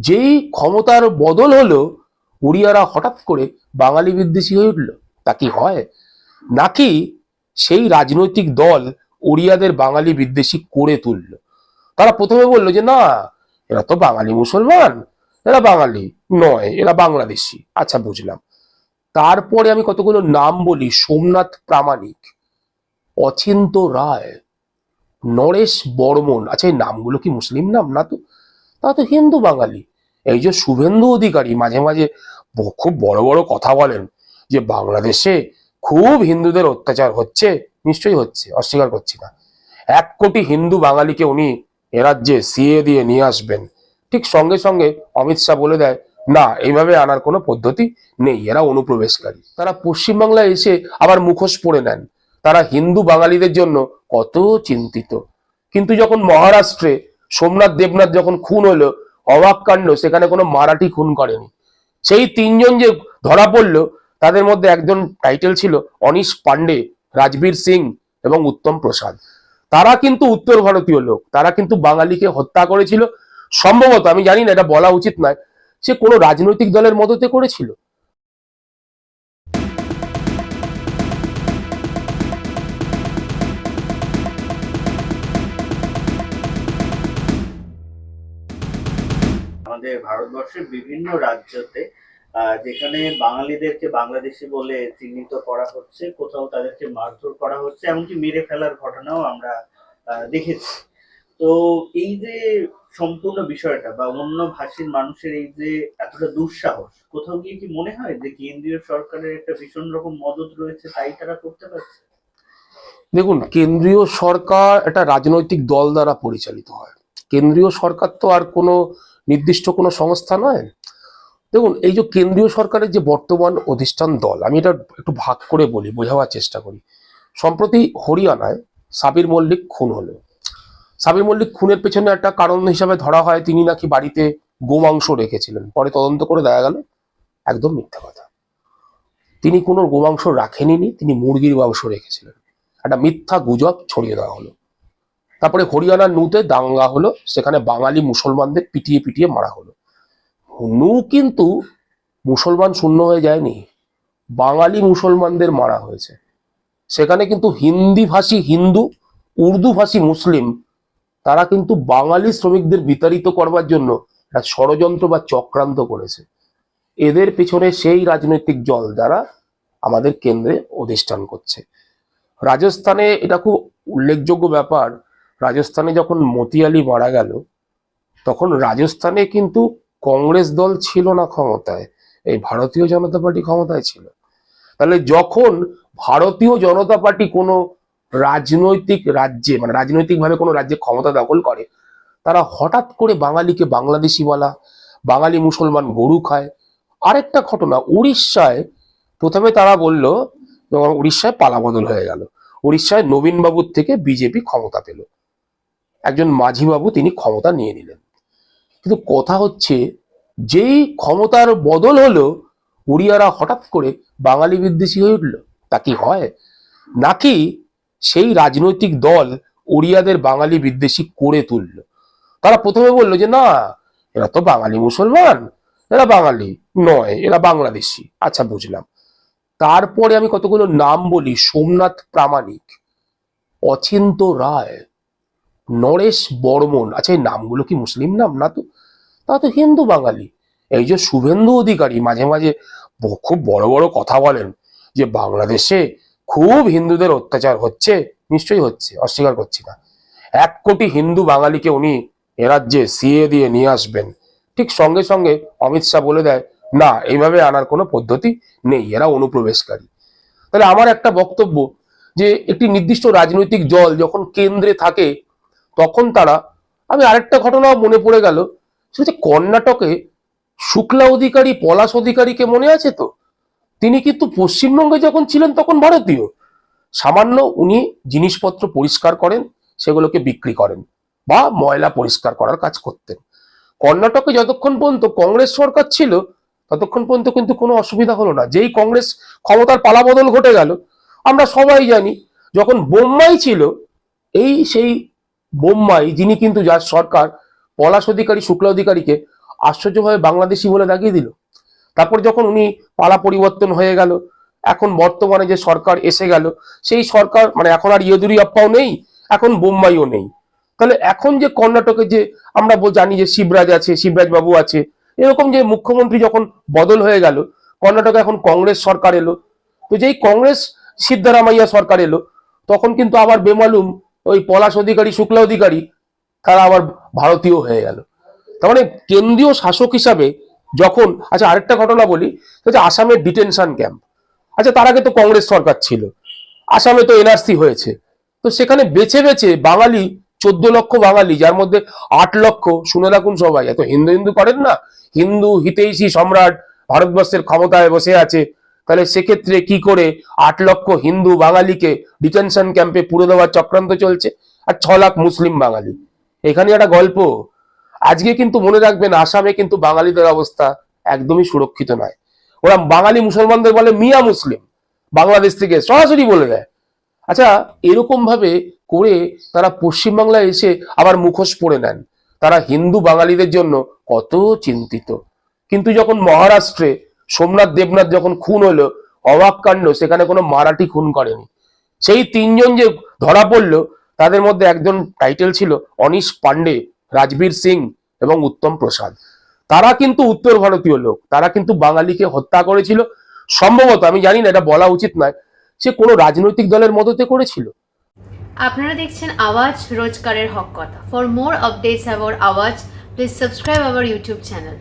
যেই ক্ষমতার বদল হলো, উড়িয়ারা হঠাৎ করে বাঙালি বিদ্বেষী হয়ে উঠল। তা কি হয়? নাকি সেই রাজনৈতিক দল উড়িয়াদের বাঙালি বিদ্বেষী করে তুলল? তারা প্রথমে বলল যে, না, এরা তো বাঙালি মুসলমান। এরা বাঙালি নয়, এরা বাংলাদেশি। আচ্ছা বুঝলাম। তারপরে আমি কতগুলো নাম বলি। সোমনাথ প্রামাণিক, অচিন্ত রায়, নরেশ বর্মন। আচ্ছা এই নামগুলো কি মুসলিম নাম? না তো তা তো হিন্দু বাঙালি। এই যে শুভেন্দু অধিকারী মাঝে মাঝে খুব বড় বড় কথা বলেন যে বাংলাদেশে খুব হিন্দুদের অত্যাচার হচ্ছে, নিশ্চয়ই হচ্ছে, অস্বীকার করছি না। এক কোটি হিন্দু বাঙালিকে উনি এ রাজ্যে সিএ দিয়ে নিয়ে আসবেন। ঠিক সঙ্গে সঙ্গে অমিত শাহ বলে দেয়, না, এইভাবে আনার কোনো পদ্ধতি নেই, এরা অনুপ্রবেশকারী। তারা পশ্চিমবাংলায় এসে আবার মুখোশ পরে নেন। তারা হিন্দু বাঙালিদের জন্য কত চিন্তিত। কিন্তু যখন মহারাষ্ট্রে সোমনাথ দেবনাথ যখন খুন হলো অবাক কাণ্ড, সেখানে কোনো মারাঠি খুন করেনি। সেই তিনজন যে ধরা পড়ল, তাদের মধ্যে একজন টাইটেল ছিল অনিশ পান্ডে রাজবীর সিং এবং উত্তম প্রসাদ। তারা কিন্তু উত্তর ভারতীয় লোক, তারা কিন্তু বাঙালিকে হত্যা করেছিল। সম্ভবত, আমি জানি না, এটা বলা উচিত নয়, সে কোনো রাজনৈতিক দলের মদতে করেছিল। আমাদের ভারতবর্ষের বিভিন্ন রাজ্যতে যেখানে বাঙালিদেরকে বাংলাদেশি বলে চিহ্নিত করা হচ্ছে, কোথাও তাদেরকে মারধর করা হচ্ছে, এমনকি মেরে ফেলার ঘটনাও আমরা দেখেছি। তো এই যে সম্পূর্ণ বিষয়টা বা অন্য ভাষীর মানুষের এই যে এতটা দুঃসাহস, কোথাও গিয়ে কি মনে হয় যে কেন্দ্রীয় সরকারের একটা ভীষণ রকম মদত রয়েছে তাই তারা করতে পারছে? দেখুন, কেন্দ্রীয় সরকার একটা রাজনৈতিক দল দ্বারা পরিচালিত হয়। কেন্দ্রীয় সরকার তো আর কোনো নির্দিষ্ট কোনো সংস্থা নয়। দেখুন, এই যে কেন্দ্রীয় সরকারের যে বর্তমান অধিষ্ঠান দল, আমি এটা একটু ভাগ করে বলি, বোঝাবার চেষ্টা করি। সম্প্রতি হরিয়ানায় সাবির মল্লিক খুন হলো। সাবির মল্লিক খুনের পেছনে একটা কারণ হিসাবে ধরা হয়, তিনি নাকি বাড়িতে গোমাংস রেখেছিলেন। পরে তদন্ত করে দেখা গেল, একদম মিথ্যা কথা। তিনি কোনো গোমাংস রাখেনি তিনি মুরগির মাংস রেখেছিলেন। একটা মিথ্যা গুজব ছড়িয়ে দেওয়া হলো। তারপরে হরিয়ানার নুতে দাঙ্গা হলো, সেখানে বাঙালি মুসলমানদের পিটিয়ে পিটিয়ে মারা হলো। নু কিন্তু মুসলমান শূন্য হয়ে যায়নি, বাঙালি মুসলমানদের মারা হয়েছে। সেখানে কিন্তু হিন্দি ভাষী হিন্দু, উর্দু ভাষী মুসলিম, তারা কিন্তু বাঙালি শ্রমিকদের বিতাড়িত করবার জন্য একটা ষড়যন্ত্র বা চক্রান্ত করেছে। এদের পেছনে সেই রাজনৈতিক জল যারা আমাদের কেন্দ্রে অধিষ্ঠান করছে। রাজস্থানে এটা খুব উল্লেখযোগ্য ব্যাপার রাজস্থানে যখন মতিয়ালি মারা গেল, তখন রাজস্থানে কিন্তু কংগ্রেস দল ছিল না ক্ষমতায়, এই ভারতীয় জনতা পার্টি ক্ষমতায় ছিল। তাহলে যখন ভারতীয় জনতা পার্টি কোনো রাজনৈতিক রাজ্যে মানে রাজনৈতিকভাবে কোনো রাজ্যে ক্ষমতা দখল করে, তারা হঠাৎ করে বাঙালিকে বাংলাদেশি বলা, বাঙালি মুসলমান গরু খায়। আরেকটা ঘটনা, উড়িষ্যায় প্রথমে তারা বলল, উড়িষ্যায় পালাবদল হয়ে গেল। উড়িষ্যায় নবীনবাবুর থেকে বিজেপি ক্ষমতা পেল। একজন মাঝিবাবু তিনি ক্ষমতা নিয়ে নিলেন। কিন্তু কথা হচ্ছে, যেই ক্ষমতার বদল হলো, উড়িয়ারা হঠাৎ করে বাঙালি বিদ্বেষী হয়ে উঠল। তা কি হয়? নাকি সেই রাজনৈতিক দল উড়িয়াদের বাঙালি বিদ্বেষী করে তুলল? তারা প্রথমে বলল যে, না, এরা তো বাঙালি মুসলমান। এরা বাঙালি নয়, এরা বাংলাদেশি। আচ্ছা বুঝলাম। তারপরে আমি কতগুলো নাম বলি, সোমনাথ প্রামাণিক, অচিন্ত রায় নরেশ বর্মন আচ্ছা এই নামগুলো কি মুসলিম নাম? না তো। তা তো হিন্দু বাঙালি। এই যে শুভেন্দু অধিকারী, মাঝে মাঝে খুব বড় বড় কথা বলেন যে, বাংলাদেশে খুব হিন্দুদের অত্যাচার হচ্ছে, নিশ্চয়ই হচ্ছে, অস্বীকার করছি না। এক কোটি হিন্দু বাঙালিকে উনি এ রাজ্যে সিএ দিয়ে নিয়ে আসবেন। ঠিক সঙ্গে সঙ্গে অমিত শাহ বলে দেয়, না, এইভাবে আনার কোনো পদ্ধতি নেই, এরা অনুপ্রবেশকারী। তাহলে আমার একটা বক্তব্য যে, একটি নির্দিষ্ট রাজনৈতিক দল যখন কেন্দ্রে থাকে তখন তারা, আমি আরেকটা ঘটনা মনে পড়ে গেল সেটা হচ্ছে কর্ণাটকে শুক্লা অধিকারী, পলাশ অধিকারীকে মনে আছে তো? তিনি কিন্তু পশ্চিমবঙ্গে যখন ছিলেন তখন ভারতীয়। সামান্য উনি জিনিসপত্র পরিষ্কার করেন, সেগুলোকে বিক্রি করেন বা ময়লা পরিষ্কার করার কাজ করতেন। কর্ণাটকে যতক্ষণ পর্যন্ত কংগ্রেস সরকার ছিল, ততক্ষণ পর্যন্ত কিন্তু কোনো অসুবিধা হলো না। যেই কংগ্রেস ক্ষমতার পালাবদল ঘটে গেল, আমরা সবাই জানি, যখন বোম্বাই ছিল, এই সেই বোম্বাই যিনি কিন্তু যার সরকার, পলাশ অধিকারী, শুক্লা অধিকারীকে আশ্চর্যভাবে বাংলাদেশি বলে দেখিয়ে দিল। তারপর যখন উনি পালা পরিবর্তন হয়ে গেল, এখন বর্তমানে যে সরকার এসে গেল, সেই সরকার মানে এখন আর ইয়েদুরিয়াপ্পাও নেই, এখন বোম্বাইও নেই। তাহলে এখন যে কর্ণাটকে যে আমরা জানি যে শিবরাজ আছে, শিবরাজ বাবু আছে, এরকম যে মুখ্যমন্ত্রী যখন বদল হয়ে গেল, কর্ণাটকে এখন কংগ্রেস সরকার এলো। তো যেই কংগ্রেস সিদ্ধারামাইয়া সরকার এলো, তখন কিন্তু আবার বেমালুম ওই পলাশ অধিকারী, শুক্লা অধিকারী, তারা আবার ভারতীয় হয়ে গেল। তার মানে কেন্দ্রীয় শাসক হিসাবে যখন আচ্ছা আরেকটা ঘটনা বলি সেটা আসামের ডিটেনশন ক্যাম্প। আচ্ছা তার আগে তো কংগ্রেস সরকার ছিল, আসামে তো এনআরসি হয়েছে। তো সেখানে বেছে বেছে বাঙালি, চোদ্দ লক্ষ বাঙালি, যার মধ্যে আট লক্ষ, শুনে রাখুন সবাই, এত হিন্দু হিন্দু করেন না। হিন্দু হিতৈষী সম্রাট ভারতবর্ষের ক্ষমতায় বসে আছে তাহলে সেক্ষেত্রে কি করে আট লক্ষ হিন্দু বাঙালিকে ডিটেনশন ক্যাম্পে পুরো দেওয়ার চক্রান্ত চলছে? আর ছ লাখ মুসলিম বাঙালি। এখানে একটা গল্প। আজকে কিন্তু মনে রাখবেন, আসামে কিন্তু বাঙালিদের অবস্থা একদমই সুরক্ষিত নয়। ওরা বাঙালি মুসলমানদের বলে, মিয়া মুসলিম। বাংলাদেশ থেকে সরাসরি বলে দেয়। আচ্ছা এরকম ভাবে করে তারা পশ্চিমবাংলায় এসে আবার মুখোশ পরে নেন। তারা হিন্দু বাঙালিদের জন্য কত চিন্তিত। কিন্তু যখন মহারাষ্ট্রে সোমনাথ দেবনাথ যখন খুন হলো অবাক কাণ্ড, সেখানে কোনো মারাঠি খুন করেনি। সেই তিনজন যে ধরা পড়ল, তাদের মধ্যে একজন টাইটেল ছিল অনিশ পান্ডে রাজবীর সিং এবং উত্তম প্রসাদ। তারা কিন্তু উত্তর ভারতীয় লোক, তারা কিন্তু বাঙালিকে হত্যা করেছিল। সম্ভবত, আমি জানি না, এটা বলা উচিত নয়, সে কোনো রাজনৈতিক দলের মদতে করেছিল। আপনারা দেখছেন আওয়াজ রোজকারের হক কথা। For more updates about Awaaz please subscribe our YouTube channel